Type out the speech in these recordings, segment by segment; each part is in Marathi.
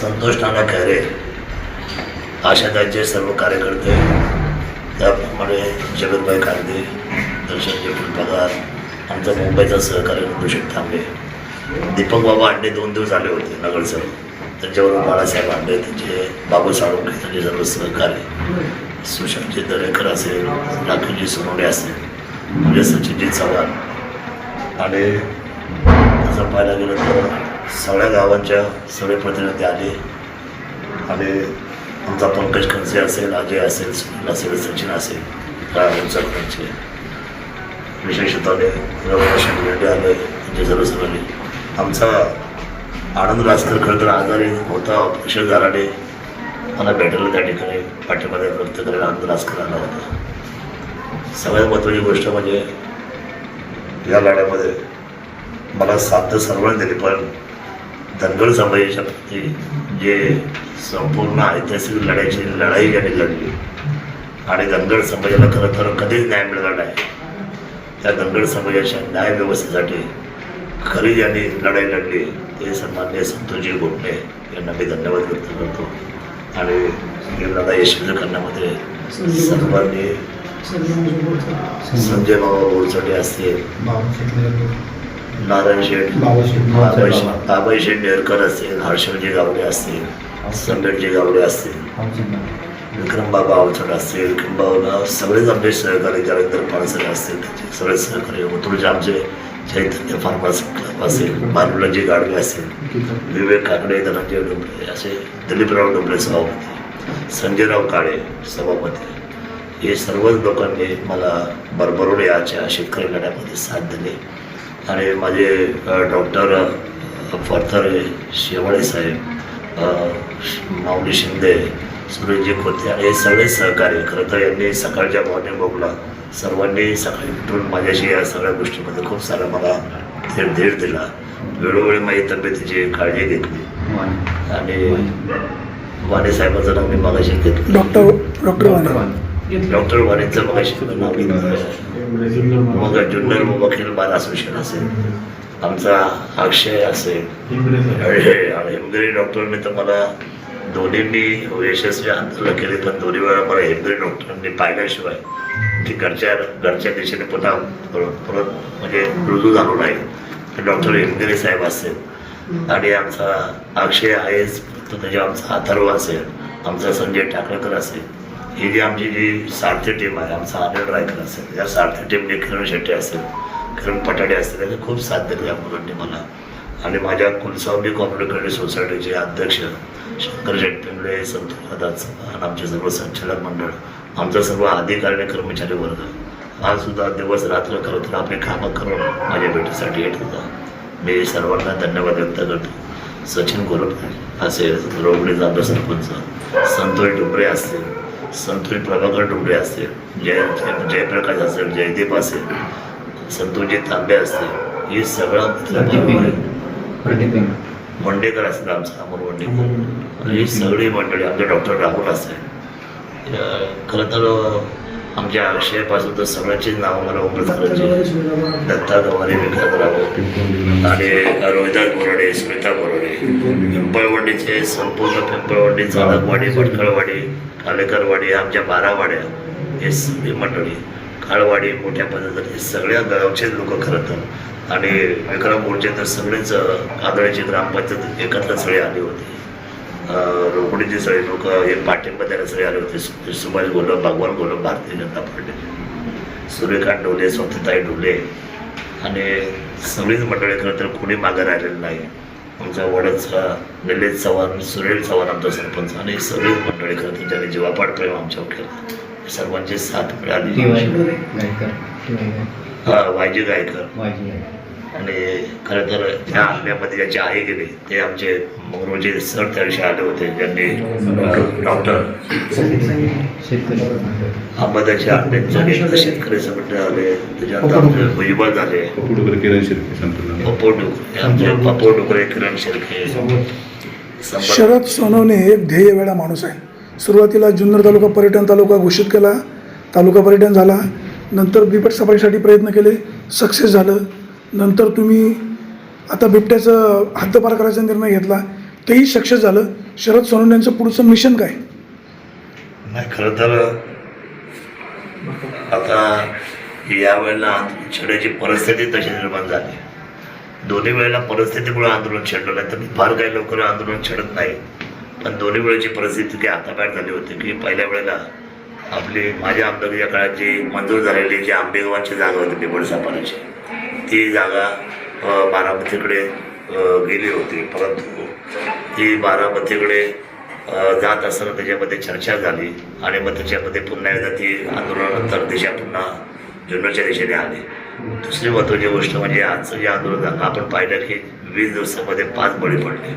संतोष नाना खैरे आशाताईचे सर्व कार्यकर्ते त्याप्रमाणे जगतभाई कांदे दर्शनजी फुलपगार आमचा मुंबईचा सहकारी ऋषभ थांबे दीपक बाबा अंडे दोन दिवस आले होते नगरसर त्यांच्यावर बाळासाहेब अंडे त्यांचे बाबू साळुंके त्यांचे सर्व सहकारी. सुशांतजी दरेकर असेल राखीजी सोनवणे असेल म्हणजे सचिनजी चव्हाण. आणि तसं पाहायला गेलं तर सगळ्या गावांच्या सगळे प्रतिनिधी आले. आणि आमचा पंकज खनसे असेल अजय असेल सुनील असेल सचिन असेल राहुल सरपंच विशेषतः रघुनाथ रेड्डी आले त्यांचे सर्व आमचा आनंद रासकर खरं तर आजारी होता ऑपरेशन झाल्याने मला भेटायला त्या ठिकाणी पाठीमध्ये व्यक्त करायला आनंद रासकर आला होता. सगळ्यात महत्त्वाची गोष्ट म्हणजे या लढ्यामध्ये मला साथ तर सर्वांनी दिली पण धनगर समाजाच्या प्रती जे संपूर्ण ऐतिहासिक लढ्याची लढाई ज्यांनी लढली. आणि धनगर समाजाला खरं तर कधीच न्याय मिळाला नाही. त्या धनगर समाजाच्या न्याय व्यवस्थेसाठी खरी ज्यांनी लढाई लढली. ते सन्मान्य संतोषजी गोपणे यांना मी धन्यवाद व्यक्त करतो. आणि ही लढाई यशस्वी करण्यामध्ये सर्वांनी संजय बाबा बोरचटे असतील. नारायण शेठ बाबाई बाबाई शेठ नेरकर असतील हर्षवजी गावडे असतील संदरजी गावडे असतील विक्रम बाबा अवचड असतील किंबहुना सगळेच आमचे सहकारी जावेंद्र पानसरे असतील त्यांचे सगळे सहकारी ओतूरचे आमचे चैतन्य फार्मासी क्लब असेल बानुलाजी गाडवे असेल विवेक काकडे धनंजय डोंबरे असे दिलीपराव डोंबरे सभापती संजयराव काळे सभापती. हे सर्वच लोकांनी मला भरभरून याच्या शेतकरी लढ्यामध्ये साथ दिली. आणि माझे डॉक्टर फरथरे शेवाळे साहेब माऊली शिंदे सुरेशजी खोते आणि हे सगळे सहकारी खरं तर यांनी सकाळच्या मॉर्निंग वॉकला सर्वांनी सकाळी उठून माझ्याशी या सगळ्या गोष्टीमध्ये खूप सारा मला धीर धीर दिला. वेळोवेळी माझी तब्येतीची काळजी घेतली. आणि वाणी साहेबांचं नाव मी मागाशी घेतलं. Doctor doctor Wani. डॉक्टर वाणीचं मगाशी नाव घेतलं. मग जुन्नर वकील बार असोसिएशन असेल. आमचा अक्षय असेल. आणि हेमगिरी डॉक्टरने तर मला दोन्हींनी यशस्वी आंदोलन केले पण दोन्ही वेळा मला हेमगिरी डॉक्टरांनी पाहिल्याशिवाय की घरच्या घरच्या दिशेने पुन्हा परत म्हणजे रुजू झालो नाही. डॉक्टर हेमगिरी साहेब असेल. आणि आमचा अक्षय आहे तो त्याच्या आमचा अथर्व असेल. आमचा संजय टाकळकर असेल. ही जी आमची जी सारथी टीम आहे आमचा अनिल रायकर असेल या सारथी टीमने किरण शेट्टी असेल किरण पटाडे असतील याचं खूप साथ दिली या मुलांनी मला. आणि माझ्या कुलस्वामी कॉम्युनिकेटिव्ह सोसायटीचे अध्यक्ष शंकर शेट्टींगले संतोष आणि आमचे सर्व संचालक मंडळ आमचा सर्व अधिकारी आणि कर्मचारी वर्ग. आज सुद्धा दिवस रात्र करत आपली कामं करून माझ्या भेटीसाठी येत होता. मी सर्वांना धन्यवाद व्यक्त करतो. सचिन गोरप असेल रोबडीचा जाधव सरपंच संतोष डुबरे असतील संतोष प्रभाकर डुबरे असतील जय जय- जयप्रकाश असेल जयदीप असेल संतोषजी तांबे असतील ही सगळं मंडेकर असतील आमचा अमोल मंडेकर ही सगळी मंडळी आमचे डॉक्टर राहुल असेल. खरं तर आमच्या अक्षयपासून तर सगळ्यांचीच नावं मला उमरत दत्ता गवारी विकास राव आणि रोहिदास बोराडे स्मिता बोराडे पिंपळवंडीचे संपूर्ण पिंपळवंडी चालकवाडी भटकळवाडी कालेकरवाडी आमच्या बारावाड्या हे सगळी मंडळी काळवाडी मोठ्या पद्धतीने सगळ्या गावचे लोक खरं तर. आणि विक्रम मोर्चे तर सगळेच आदळीची ग्रामपंचायत एकत्र सगळे आली होती. रोकडीचे सगळे लोक हे पाठिंबा द्यायला सगळे आले होते. सुभाष गोलम भगवान गोलम भारतीय जनता पार्टी. सूर्यकांत डोले स्वतःताई डोले आणि सगळीच मंडळी खरं तर कोणी मागं राहिलेलं नाही. आमचा वडदचा निलेश चव्हाण सुरेल चव्हाण आमचा सरपंच आणि सगळीच मंडळी खरं तर ज्यांनी जीवापाड प्रेम आमच्यावर केलं सर्वांची साथ मिळाली. हा वायजी गायकर. आणि खरं तर त्या हल्ल्यामध्ये ज्याचे आहे गेले ते आमचे मोरोजे सर त्या दिवशी आले होते ज्यांनी डॉक्टर अहमदाचे आंबेडकर शेतकरी संघटना आले त्याच्यानंतर आमचे भुजबळ झाले. आमचे पप्पू डुकरे किरण शिर्के शरद सोनवणे एक ध्येय वेळा माणूस आहे. सुरुवातीला जुन्नर तालुका पर्यटन तालुका घोषित केला तालुका पर्यटन झाला नंतर बिबट सफारीसाठी प्रयत्न केले सक्सेस झालं नंतर तुम्ही आता बिबट्याचं हद्दपार करायचा निर्णय घेतला तेही शक्य झालं. शरद सोनवणे यांचं पुढचं मिशन काय? नाही खरं तर आता यावेळेला छेडायची परिस्थिती तशी निर्माण झाली. दोन्ही वेळेला परिस्थितीमुळे आंदोलन छेडलं नाही. तर मी फार काही लवकर आंदोलन छेडत नाही पण दोन्ही वेळेची परिस्थिती की हाताबाहेर झाली होती की पहिल्या वेळेला आपली माझ्या आमदारीच्या काळात जी मंजूर झालेली जी आंबेगावांची जागा होती निवड सापाराची. ती जागा बारामतीकडे गेली होती. परंतु ती बारामतीकडे जात असताना त्याच्यामध्ये चर्चा झाली आणि मग त्याच्यामध्ये पुन्हा एकदा ती आंदोलनानंतर दिशा पुन्हा जुन्नरच्या दिशेने आली. दुसरी महत्त्वाची गोष्ट म्हणजे आजचं जे आंदोलन आपण पाहिलं की वीस दिवसामध्ये पाच बळी पडले.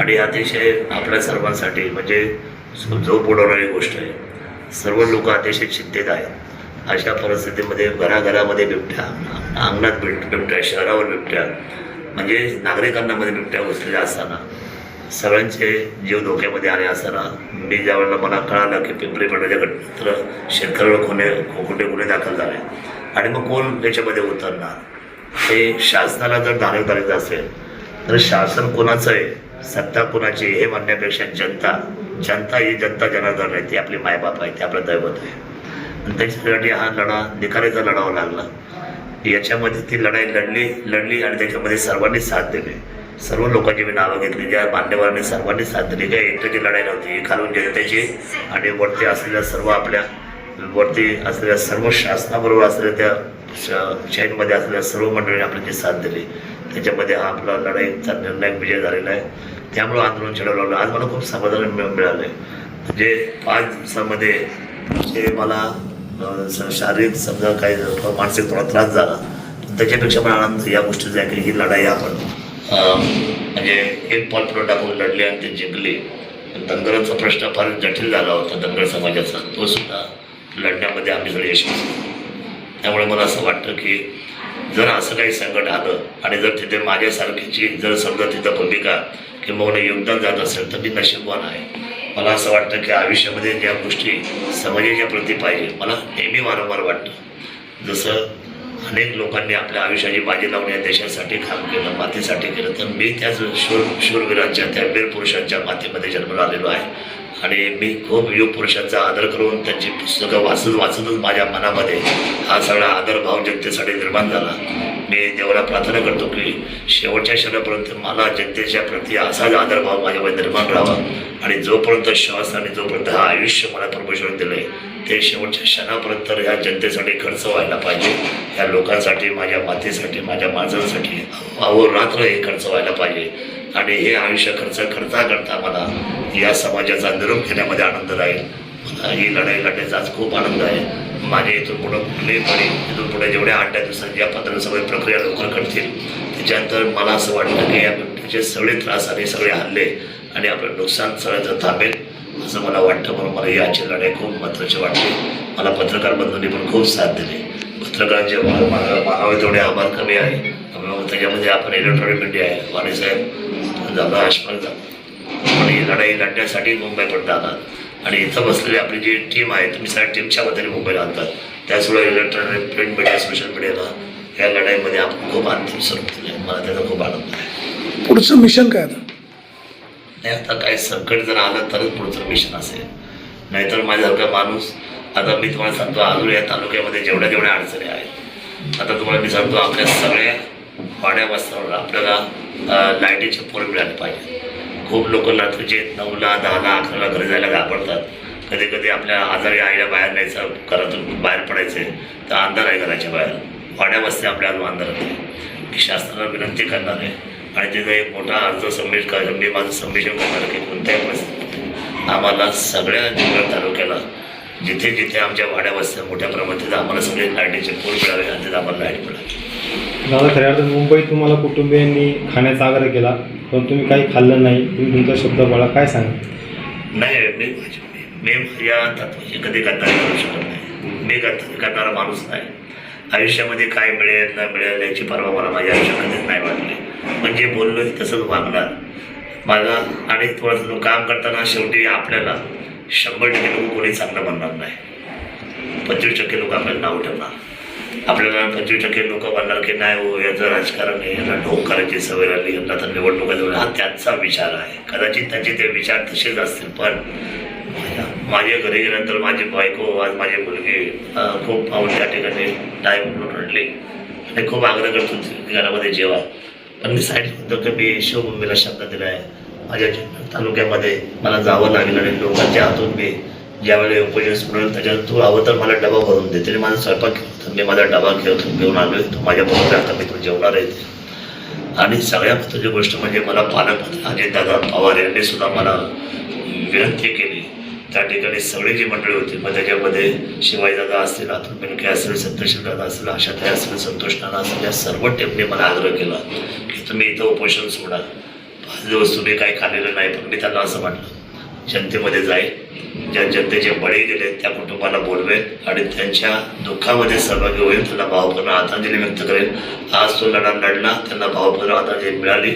आणि अतिशय आपल्या सर्वांसाठी म्हणजे झोप उडवणारी गोष्ट आहे. सर्व लोक अतिशय चिंतेत आहेत. अशा परिस्थितीमध्ये घराघरामध्ये बिबट्या अंगणात बिब बिबट्या शहरावर बिबट्या म्हणजे नागरिकांना मध्ये बिबट्या घुसलेल्या असताना सगळ्यांचे जीव धोक्यामध्ये आले असताना मी ज्यावेळेला मला कळालं की पिंपरी पडण्याच्या घटनेत शेतकऱ्यावर गुन्हे खोटे गुन्हे दाखल झाले. आणि मग कोण याच्यामध्ये उतरणार? हे शासनाला जर धारक करायचं असेल तर शासन कोणाचं आहे? सत्ता कोणाची हे म्हणण्यापेक्षा जनता जनता ही जनता जनार्दन आहे ती आपली मायबाप आहे ते आपलं दैवत आहे. त्याच्यासाठी हा लढा निखाऱ्याचा लढावा लागला. याच्यामध्ये ती लढाई लढली लढली आणि त्याच्यामध्ये सर्वांनी साथ दिली. सर्व लोकांची मी नावं घेतली ज्या मान्यवरांनी सर्वांनी साथ दिली. ज्या एकट्याची लढाई नव्हती ही खालून जनतेची आणि वरती असलेल्या सर्व आपल्या वरती असलेल्या सर्व शासनाबरोबर असलेल्या त्या श- असलेल्या सर्व मंडळींनी आपल्याची साथ दिली. त्याच्यामध्ये हा आपला लढाईचा निर्णायक विजय झालेला आहे. त्यामुळं आंदोलन छेडावं लागलं. आज मला खूप समाधान मिळ- मिळालं आहे म्हणजे पाच दिवसामध्ये जे मला शारीरिक समजा काही मानसिक थोडा त्रास झाला त्याच्यापेक्षा पण आनंद या गोष्टीचा आहे की ही लढाई आपण म्हणजे एक पॉल पुढे टाकून लढली आणि ते जिंकले. धनगराचा प्रश्न फार जटिल झाला होता धनगर समाजाचा. तो सुद्धा लढण्यामध्ये आम्ही जर यशस्वी त्यामुळे मला असं वाटतं की जर असं काही संकट आलं आणि जर तिथे माझ्यासारखीची जर समजा तिथं भूमिका किंवा योगदान जात असेल तर मी नशीबवान आहे. मला असं वाटतं की आयुष्यामध्ये त्या गोष्टी समाजाच्या प्रती पाहिजे. मला नेहमी वारंवार वाटतं. जसं अनेक लोकांनी आपल्या आयुष्याची बाजी लावून या देशासाठी काम केलं मातीसाठी केलं तर मी त्याच शूर शूरवीरांच्या त्या वीर पुरुषांच्या मातीमध्ये जन्माला आलेलो आहे. आणि मी खूप युग पुरुषांचा आदर करून त्यांची पुस्तकं वाचत वाचतच माझ्या मनामध्ये हा सगळा आदरभाव जनतेसाठी निर्माण झाला. मी देवाला प्रार्थना करतो की शेवटच्या क्षणापर्यंत मला जनतेच्या प्रती असाच आदरभाव माझ्यामध्ये निर्माण राहावा. आणि जोपर्यंत श्वास आणि जोपर्यंत हा आयुष्य मला परमेश्वर दिलं आहे ते शेवटच्या क्षणापर्यंत ह्या जनतेसाठी खर्च व्हायला पाहिजे. ह्या लोकांसाठी माझ्या मातेसाठी माझ्या माणसांसाठी अहोरात्र हे खर्च व्हायला पाहिजे. आणि हे आयुष्य खर्च करता करता मला या समाजाचा निरोप घेण्यामध्ये आनंद राहील. मला ही लढाई लढण्याचा आज खूप आनंद आहे. माझ्या इथून पुढं कुठले पडी इथून पुढे जेवढ्या आठ दिवसात या पंधरा प्रक्रिया लवकर करतील त्याच्यानंतर मला असं वाटतं की या गोष्टीचे सगळे त्रास आणि सगळे हल्ले आणि आपलं नुकसान सगळ्यांचं थांबेल असं मला वाटतं. म्हणून मला याची लढाई खूप महत्त्वाची वाटते. मला पत्रकार बंधूंनी पण खूप साथ दिली. पत्रकारांचे मागावे तेवढे आभार कमी आहे. मग त्याच्यामध्ये आपण इलेक्ट्रॉनिक मीडिया आहे. वाणीसाहेब झालं आशपाल झालं आणि ही लढाई लढण्यासाठी पण टाकात आणि इथं बसलेली आपली जी टीम आहे तुम्ही सगळ्या टीमच्या वतीने मुंबईला आणतात. त्याचवेळी इलेक्ट्रॉनिक प्रिंट मीडिया सोशल मीडियाला या लढाईमध्ये आपण खूप अंतिम स्वरूप दिलं आहे. मला त्याचा खूप आनंद आहे. पुढचं मिशन काय आता? नाही आता काही संकट जर आलं तरच पुढचं मिशन असेल. नाहीतर माझ्यासारखा माणूस आता मी तुम्हाला सांगतो अजून या तालुक्यामध्ये जेवढ्या जेवढ्या अडचणी आहेत. आता तुम्हाला मी सांगतो आपल्या सगळ्या वाड्या वस्तावर आपल्याला लाईटीचे पोल मिळाले पाहिजे खूप लोक लातूरचे नऊला दहाला अकराला घरी जायला घाबरतात. कधी कधी आपल्या आजारी आईला बाहेर न्यायचं घरातून बाहेर पडायचे तर अंधार आहे घराच्या बाहेर. वाड्या बसते आपल्या अजून अंधारात आहे मी शासनाला विनंती करणार आहे. आणि तिथं एक मोठा अर्ज सबमिट कर मी माझं सबमिशन करणार की कोणत्याही परिस्थितीत आम्हाला सगळ्या जिल्हा तालुक्याला जिथे जिथे आमच्या वाड्या वस्त्या मोठ्या प्रमाणात तिथं आम्हाला सगळे लाईटीचे पूल मिळावे आणि तिथं आम्हाला लाइट मिळावी दादा खऱ्या अर्थात मुंबईत तुम्हाला कुटुंबियांनी खाण्याचा आग्रह केला पण तुम्ही काही खाल्लं नाही. तुम्ही तुमचा शब्द बोला काय सांगा? नाही मी मी या तत्वाची कधी गद्दारी करू शकत नाही. मी गद्दारी करणारा माणूस नाही. आयुष्यामध्ये काय मिळेल न मिळेल याची पर्वा मला माझ्या आयुष्यात कधीच नाही वाटली. पण जे बोललो तसंच वागणार. माझा आणि थोडंसं काम करताना शेवटी आपल्याला शंभर टक्के लोक कोणी चांगलं म्हणणार नाही. पंचवीस टक्के लोक आपल्याला नाव ठेवणार. आपल्याला पंचवीस टक्के लोक म्हणणार की नाही हो याचं राजकारण आहे यांना ढोक करायची सवय लागली यांना तर निवडणुका जवळ हा त्यांचा विचार आहे. कदाचित त्यांचे ते विचार तसेच असतील पण माझ्या- घरी गेल्यानंतर माझी बायको आज माझी मुलगी खूप पाहून त्या ठिकाणी टाय म्हणून रडली. आणि खूप आग्रह करत होती घरामध्ये जेवा. पण मी साईड होतो की मी शिवभूमीला शब्द दिला आहे माझ्या तालुक्यामध्ये मला जावं लागेल आणि लोकांच्या हातून मी ज्यावेळी उपोषण मिळेल त्याच्यात तू हवं तर मला डबा भरून दे तरी माझा स्वयंपाक केला मी माझा डबा घेऊन घेऊन आलोय. तो माझ्याबरोबर आता मी तो जेवणार आहे. आणि सगळ्यात महत्त्वाची गोष्ट म्हणजे मला पालकमंत्री अजितदादा पवार यांनी सुद्धा मला विनंती केली. त्या ठिकाणी सगळी जी मंडळी होती मग त्याच्यामध्ये शिवाजीदादा असतील अतुल बेनके असतील सत्यशील दादा असतील आशाताई असतील संतोष नाना असतील या सर्व टेपने मला आग्रह केला की तुम्ही इथं उपोषण सोडा. दिवस तुम्ही काही खाल्लेलं नाही पण मी त्यांना असं वाटलं जनतेमध्ये जाईल. ज्या जनतेचे बळी गेले त्या कुटुंबाला बोलवेल आणि त्यांच्या दुःखामध्ये सहभागी होईल त्यांना भावपूर्ण आदरांजली व्यक्त करेल. आज तो लढा लढला त्यांना भावपूर्ण आदरांजली मिळाली.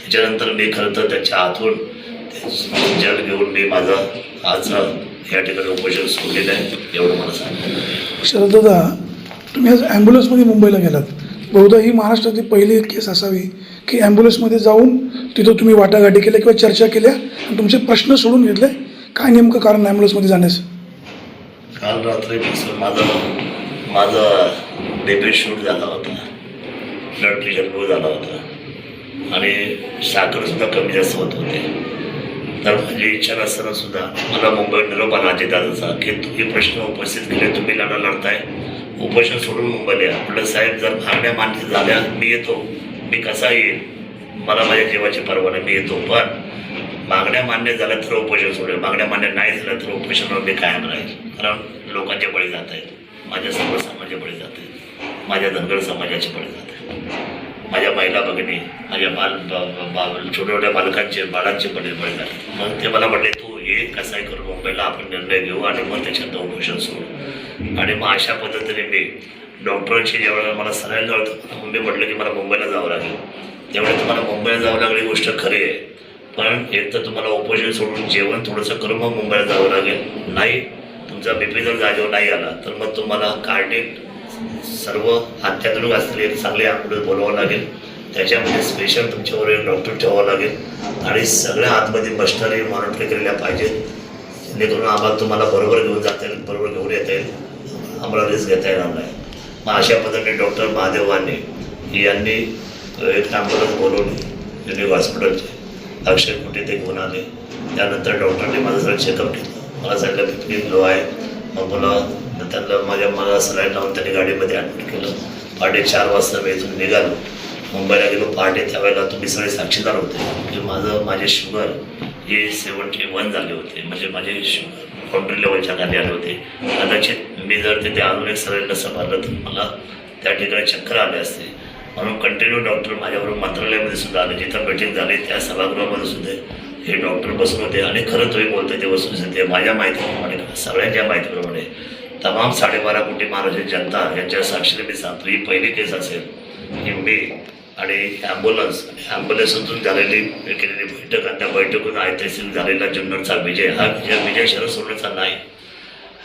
त्याच्यानंतर मी खरं तर त्याच्या हातून जल घेऊन मी माझं आज या ठिकाणी उपोषण सोडलेलं आहे एवढं मला सांग शरददादा तुम्ही आज ॲम्ब्युलन्समध्ये मुंबईला गेलात. बहुधा ही महाराष्ट्रातली पहिली केस असावी. की ॲम्ब्युलन्समध्ये जाऊन तिथं तुम्ही वाटाघाटी केल्या किंवा चर्चा केल्या आणि तुमचे प्रश्न सोडून घेतले. काय नेमकं कारण ॲम्ब्युलन्समध्ये जाण्याचं? काल रात्रीपासून माझं माझं बेबी शूट झाला होता. ब्लड प्रेशर लो झाला होता. आणि साखरसुद्धा कमी जास्त होत होते. तर माझी इच्छा नसताना सुद्धा मला मुंबई निरोप आला दादाचा की तुम्ही प्रश्न उपस्थित केले तुम्ही लढा लढताय. उपोषण सोडून मुंबईला या. म्हटलं साहेब जर मागण्या मान्य झाल्या मी येतो. मी कसा येईल मला माझ्या जीवाची पर्वा नाही मी येतो. पण मागण्या मान्य झाल्या तर उपोषण सोडेल. मागण्या मान्य नाही झाल्या तर उपोषणावर मी कायम राहील. कारण लोकांचे बळी जात आहेत. माझ्या सर्व समाजाचे बळी जात आहेत. माझ्या धनगर समाजाचे बळी जात आहेत. माझ्या महिला भगिनी माझ्या बाल बा- छोट्या छोट्या बालकांचे बाळांचे बळी बळी झाले मग ते मला म्हटले तू हे कसाही करू? मुंबईला आपण निर्णय घेऊ आणि मग त्याच्यात उपोषण सोडू. आणि मग अशा पद्धतीने मी डॉक्टरांशी ज्यावेळेला मला सरायला लावलं होतं, मी म्हटलं की मला मुंबईला जावं लागेल. त्यावेळेला तुम्हाला मुंबईला जावं लागली ही गोष्ट खरी आहे. पण एक तर तुम्हाला उपोषण सोडून जेवण थोडंसं करून मग मुंबईला जावं लागेल. नाही तुमचा बीपी जर जागेवर नाही आला तर मग तुम्हाला कार्डिक सर्व अत्याधुनिक असलेले चांगले आकडे बोलावं लागेल. त्याच्यामध्ये स्पेशल तुमच्यावर एक डॉक्टर ठेवावं लागेल. आणि सगळ्या आतमध्ये मशिनरी मॉनिटर केलेल्या पाहिजेत. जेणेकरून आम्हाला तुम्हाला बरोबर घेऊन जाता येईल बरोबर घेऊन येता येईल. आम्हाला रिस्क घेता येणार नाही. मग अशा पद्धतीने डॉक्टर महादेव यांनी एक ॲम्ब्युलन्स बोलवली युनिक हॉस्पिटलचे अक्षय कुठे ते घेऊन आले. त्यानंतर डॉक्टरने माझं सगळं चेकअप केलं. मला सांगितलं फिफ्टीन लो आहे. मग मला त्यांना माझ्या मला सलाईन लावून त्यांनी गाडीमध्ये ॲडमिट केलं. पहाटे चार वाजता मी इथून निघालो. मुंबईला गेलो पहाटे त्यावेळेला तुम्ही सगळे साक्षीदार होते. की माझं माझे शुगर हे सेवन्टी वन झाले होते. म्हणजे माझे शुगर काउंट्री लेवलच्या खाली आले होते. कदाचित मी जर तिथे अजून एक सरळ नसं मारलं तर मला त्या ठिकाणी चक्कर आले असते. म्हणून कंटिन्यू डॉक्टर माझ्याबरोबर मंत्रालयामध्ये सुद्धा आले. जिथं मीटिंग झाली त्या सभागृहामध्ये सुद्धा हे डॉक्टर बसून होते. आणि खरं तुम्ही बोलतो ते बसून ते माझ्या माहितीप्रमाणे सगळ्यांच्या माहितीप्रमाणे. तमाम साडेबारा कोटी महाराष्ट्राची जनता यांच्या साक्षीने मी सांगतो ही पहिली केस असेल की मी आणि ॲम्ब्युलन्स ॲम्ब्युलन्समधून झालेली केलेली बैठक आणि त्या बैठकीतून ऐतिहासिक झालेला जुन्नरचा विजय. हा विजय विजय शरद सोडण्याचा नाही.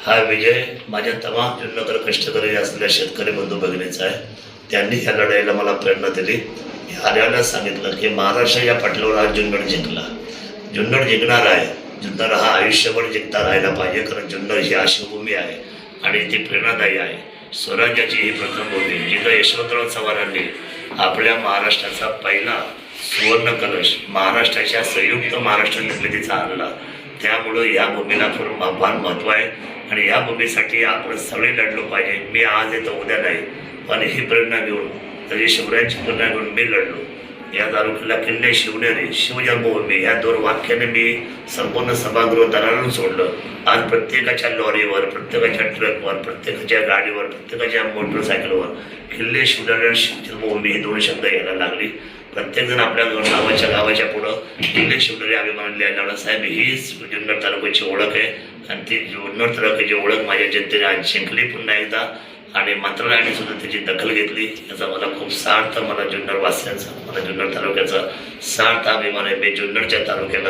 हा विजय माझ्या तमाम जुन्नकर कष्टकरी असलेल्या शेतकरी बंधू भगिनीचा आहे. त्यांनी ह्या लढाईला मला प्रेरणा दिली. आल्याला सांगितलं की महाराष्ट्र या पटलावर आज जुन्नर जिंकला. जुन्नर जिंकणार आहे. जुन्नर हा आयुष्यभर जिंकता राहिला पाहिजे कारण जुन्नर ही अशी आहे आणि ती प्रेरणादायी आहे. स्वराज्याची ही प्रथम भूमी जिथं यशवंतराव चव्हाणांनी आपल्या महाराष्ट्राचा पहिला सुवर्ण कलश महाराष्ट्राच्या संयुक्त महाराष्ट्र निर्मितीचा आणला त्यामुळं या भूमीला खूप फार महत्त्व आहे. आणि या भूमीसाठी आपण सगळे लढलो पाहिजे. मी आज येतो उद्या नाही. पण ही प्रेरणा घेऊन तरी शिवरायांची प्रेरणा घेऊन मी लढलो. या तालुक्याला किल्ले शिवनेरी शिवजन्मभूमी या दोन वाक्याने मी संपूर्ण सभागृह दलालून सोडलं. आज प्रत्येकाच्या लॉरीवर प्रत्येकाच्या ट्रकवर प्रत्येकाच्या गाडीवर प्रत्येकाच्या मोटरसायकलवर किल्ले शिवनेरी आणि शिवजन्मभूमी हे दोन शब्द यायला लागली. प्रत्येकजण आपल्या गावाच्या गावाच्या पुढं किल्ले शिवनेरी अभिमान लिहायला लागला. साहेब हीच जुन्नर तालुक्याची ओळख आहे. आणि ती जुन्नर तालुक्याची ओळख माझ्या जनतेने आज जिंकली. पुन्हा एकदा आणि मंत्रालयाने सुद्धा त्याची दखल घेतली. याचा मला खूप सार्थ मला जुन्नर वासियांचा मला जुन्नर तालुक्याचा सार्थ अभिमान आहे. मी जुन्नरच्या तालुक्याला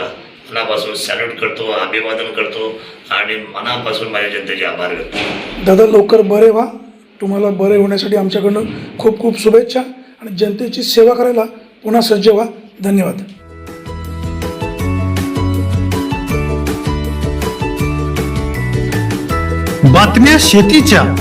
मनापासून सॅल्यूट करतो अभिवादन करतो आणि मनापासून माझ्या जनतेचे आभार व्यक्त करतो. दादा लवकर बरे व्हा. तुम्हाला बरे होण्यासाठी आमच्याकडनं खूप खूप शुभेच्छा आणि जनतेची सेवा करायला पुन्हा सज्ज व्हा. धन्यवाद. बातम्या शेतीच्या.